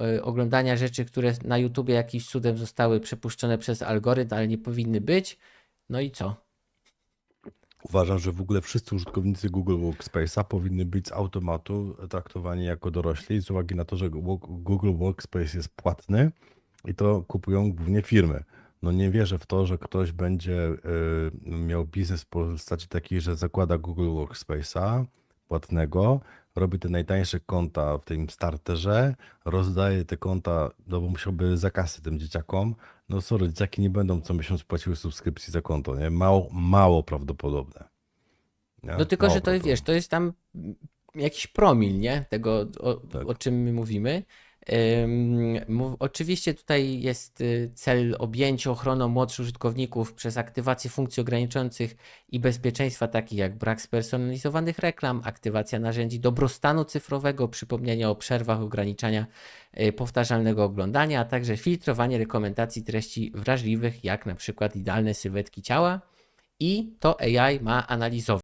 y, oglądania rzeczy, które na YouTubie jakimś cudem zostały przepuszczone przez algorytm, ale nie powinny być. No i co? Uważam, że w ogóle wszyscy użytkownicy Google Workspace'a powinny być z automatu traktowani jako dorośli z uwagi na to, że Google Workspace jest płatny i to kupują głównie firmy. No nie wierzę w to, że ktoś będzie y, miał biznes w postaci takiej, że zakłada Google Workspace'a płatnego, robi te najtańsze konta w tym starterze, rozdaje te konta, no bo musiałby za kasy tym dzieciakom. No sorry, dzieciaki nie będą co miesiąc płaciły subskrypcji za konto, nie? Mało, mało prawdopodobne. Nie? No tylko, Mało że to jest, wiesz, to jest tam jakiś promil, nie? Tego, o, Tak. o czym my mówimy. Oczywiście tutaj jest y, cel objęcia ochroną młodszych użytkowników przez aktywację funkcji ograniczających i bezpieczeństwa, takich jak brak spersonalizowanych reklam, aktywacja narzędzi dobrostanu cyfrowego, przypomnienia o przerwach ograniczania y, powtarzalnego oglądania, a także filtrowanie rekomendacji treści wrażliwych, jak na przykład idealne sylwetki ciała. I to AI ma analizować.